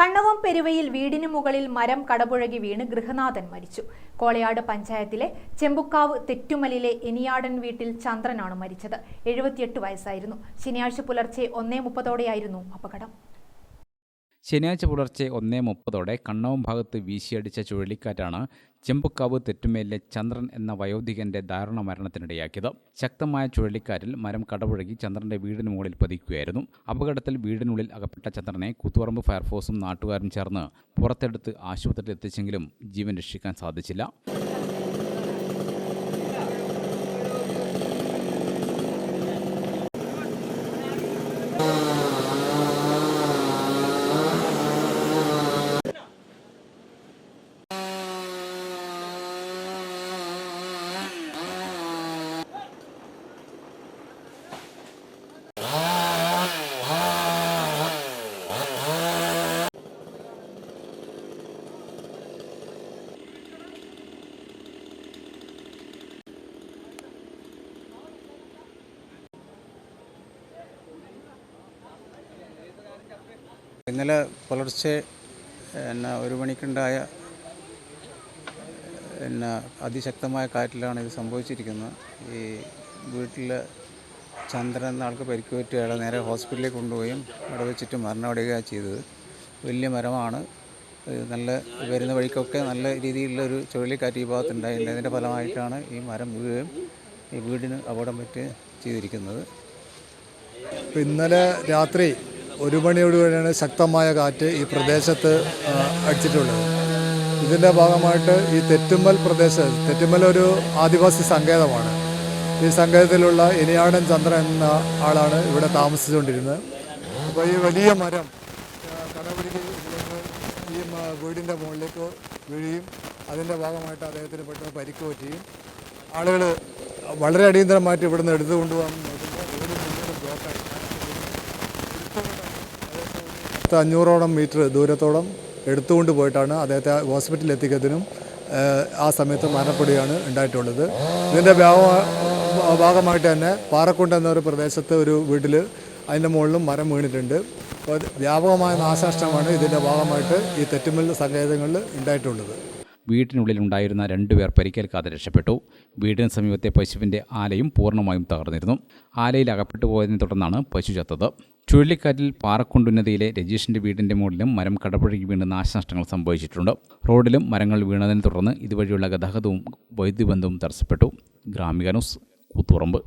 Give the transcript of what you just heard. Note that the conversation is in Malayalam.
കണ്ണവം പെരുവയിൽ വീടിന് മുകളിൽ മരം കടപുഴകി വീണ് ഗൃഹനാഥൻ മരിച്ചു. കോളയാട് പഞ്ചായത്തിലെ ചെമ്പുക്കാവ് തെറ്റുമലിലെ എനിയാടൻ വീട്ടിൽ ചന്ദ്രനാണ് മരിച്ചത്. എഴുപത്തിയെട്ട് വയസ്സായിരുന്നു. ശനിയാഴ്ച പുലർച്ചെ ഒന്നേ മുപ്പതോടെയായിരുന്നു അപകടം. ശനിയാഴ്ച പുലർച്ചെ ഒന്നേ മുപ്പതോടെ കണ്ണവും ഭാഗത്ത് വീശിയടിച്ച ചുഴലിക്കാറ്റാണ് ചെമ്പുക്കാവ് തെറ്റുമേലിലെ ചന്ദ്രൻ എന്ന വയോധികന്റെ ദാരുണ മരണത്തിനിടയാക്കിയത്. ശക്തമായ ചുഴലിക്കാറ്റിൽ മരം കടപുഴകി ചന്ദ്രന്റെ വീടിന് മുകളിൽ പതിക്കുകയായിരുന്നു. അപകടത്തിൽ വീടിനുള്ളിൽ അകപ്പെട്ട ചന്ദ്രനെ കുത്തുപറമ്പ് ഫയർഫോഴ്സും നാട്ടുകാരും ചേർന്ന് പുറത്തെടുത്ത് ആശുപത്രിയിൽ എത്തിച്ചെങ്കിലും ജീവൻ രക്ഷിക്കാൻ സാധിച്ചില്ല. ഇന്നലെ പുലർച്ചെ എന്നാ ഒരു മണിക്കുണ്ടായ പിന്നെ അതിശക്തമായ കാറ്റിലാണ് ഇത് സംഭവിച്ചിരിക്കുന്നത്. ഈ വീട്ടിൽ ചന്ദ്രൻ എന്ന ആൾക്ക് പരിക്ക് നേരെ ഹോസ്പിറ്റലിൽ കൊണ്ടുപോയും അവിടെ വെച്ചിട്ട് മരണമടയുകയാണ് ചെയ്തത്. വലിയ മരമാണ്. നല്ല വരുന്ന വഴിക്കൊക്കെ നല്ല രീതിയിലുള്ള ഒരു ചുഴലിക്കാറ്റ് ഈ ഭാഗത്തുണ്ടായിട്ടുണ്ട്. അതിന്റെ ഫലമായിട്ടാണ് ഈ മരം വീഴുകയും ഈ വീടിന് അപകടം പറ്റുകയും ചെയ്തിരിക്കുന്നത്. ഇന്നലെ രാത്രി ഒരു മണിയോടുകൂടിയാണ് ശക്തമായ കാറ്റ് ഈ പ്രദേശത്ത് അടിച്ചിട്ടുള്ളത്. ഇതിന്റെ ഭാഗമായിട്ട് ഈ തെറ്റുമ്മൽ പ്രദേശം തെറ്റുമ്മൽ ഒരു ആദിവാസി സങ്കേതമാണ്. ഈ സങ്കേതത്തിലുള്ള ഇനിയാടൻ ചന്ദ്രൻ എന്ന ആളാണ് ഇവിടെ താമസിച്ചുകൊണ്ടിരുന്നത്. അപ്പോൾ ഈ വലിയ മരം കടപിടിക്ക് ഈ വീടിന്റെ മുകളിലേക്ക് വീഴുകയും അതിന്റെ ഭാഗമായിട്ട് അദ്ദേഹത്തിന് പെട്ടെന്ന് പരിക്ക് പറ്റുകയും ആളുകൾ വളരെ അടിയന്തരമായിട്ട് ഇവിടുന്ന് എടുത്തു കൊണ്ടുപോകാൻ നോക്കുമ്പോൾ ബ്ലോക്കായി. പത്ത് അഞ്ഞൂറോളം മീറ്റർ ദൂരത്തോളം എടുത്തുകൊണ്ട് പോയിട്ടാണ് അദ്ദേഹത്തെ ഹോസ്പിറ്റലിൽ എത്തിക്കുന്നതിനും ആ സമയത്ത് മരണപ്പെടുകയാണ് ഉണ്ടായിട്ടുള്ളത്. ഇതിന്റെ ഭാഗ- ഭാഗമായിട്ട് തന്നെ പാറക്കുണ്ട് എന്നൊരു പ്രദേശത്ത് ഒരു വീട്ടിൽ അതിന്റെ മുകളിലും മരം വീണിട്ടുണ്ട്. അപ്പോൾ വ്യാപകമായ നാശനഷ്ടമാണ് ഇതിന്റെ ഭാഗമായിട്ട് ഈ തെറ്റുമൽ സങ്കേതങ്ങളിൽ ഉണ്ടായിട്ടുള്ളത്. വീട്ടിനുള്ളിൽ ഉണ്ടായിരുന്ന രണ്ടുപേർ പരിക്കേൽക്കാതെ രക്ഷപ്പെട്ടു. വീടിന് സമീപത്തെ പശുവിന്റെ ആലയും പൂർണമായും തകർന്നിരുന്നു. ആലയിൽ അകപ്പെട്ടു പോയതിനെ തുടർന്നാണ് പശു ചത്തത്. ചുഴലിക്കാറ്റിൽ പാറക്കുണ്ടുന്നതിയിലെ രജീഷിന്റെ വീടിന്റെ മുകളിലും മരം കടപുഴകി വീണ് നാശനഷ്ടങ്ങൾ സംഭവിച്ചിട്ടുണ്ട്. റോഡിലും മരങ്ങൾ വീണതിനെ തുടർന്ന് ഇതുവഴിയുള്ള ഗതാഗതവും വൈദ്യുതി ബന്ധവും തടസ്സപ്പെട്ടു. ഗ്രാമിക ന്യൂസ് കൂത്തുപറമ്പ്.